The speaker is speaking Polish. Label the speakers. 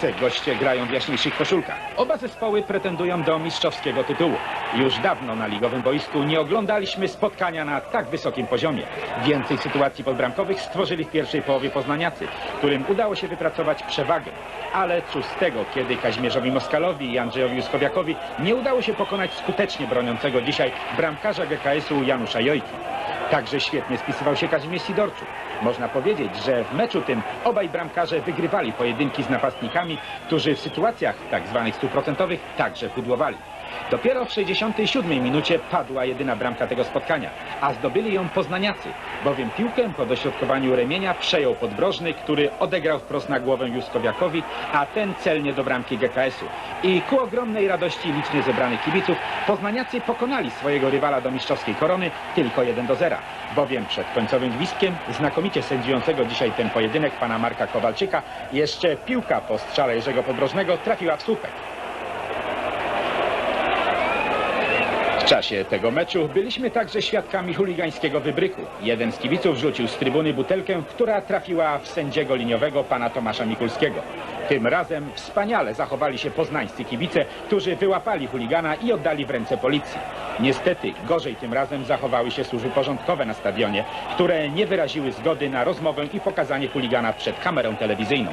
Speaker 1: Kielce goście grają w jaśniejszych koszulkach. Oba zespoły pretendują do mistrzowskiego tytułu. Już dawno na ligowym boisku nie oglądaliśmy spotkania na tak wysokim poziomie. Więcej sytuacji podbramkowych stworzyli w pierwszej połowie poznaniacy, którym udało się wypracować przewagę. Ale cóż z tego, kiedy Kazimierzowi Moskalowi i Andrzejowi Juskowiakowi nie udało się pokonać skutecznie broniącego dzisiaj bramkarza GKS-u Janusza Jojki. Także świetnie spisywał się Kazimierz Sidorczuk. Można powiedzieć, że w meczu tym obaj bramkarze wygrywali pojedynki z napastnikami, którzy w sytuacjach tak zwanych stuprocentowych także pudłowali. Dopiero w 67 minucie padła jedyna bramka tego spotkania, a zdobyli ją poznaniacy, bowiem piłkę po dośrodkowaniu remienia przejął podbrożny, który odegrał wprost na głowę Juskowiakowi, a ten celnie do bramki GKS-u. I ku ogromnej radości licznie zebranych kibiców poznaniacy pokonali swojego rywala do mistrzowskiej korony tylko 1 do 0, bowiem przed końcowym gwizdkiem znakomicie sędziującego dzisiaj ten pojedynek pana Marka Kowalczyka jeszcze piłka po strzale Jerzego Podbrożnego trafiła w słupek. W czasie tego meczu byliśmy także świadkami chuligańskiego wybryku. Jeden z kibiców rzucił z trybuny butelkę, która trafiła w sędziego liniowego pana Tomasza Mikulskiego. Tym razem wspaniale zachowali się poznańscy kibice, którzy wyłapali chuligana i oddali w ręce policji. Niestety gorzej tym razem zachowały się służby porządkowe na stadionie, które nie wyraziły zgody na rozmowę i pokazanie chuligana przed kamerą telewizyjną.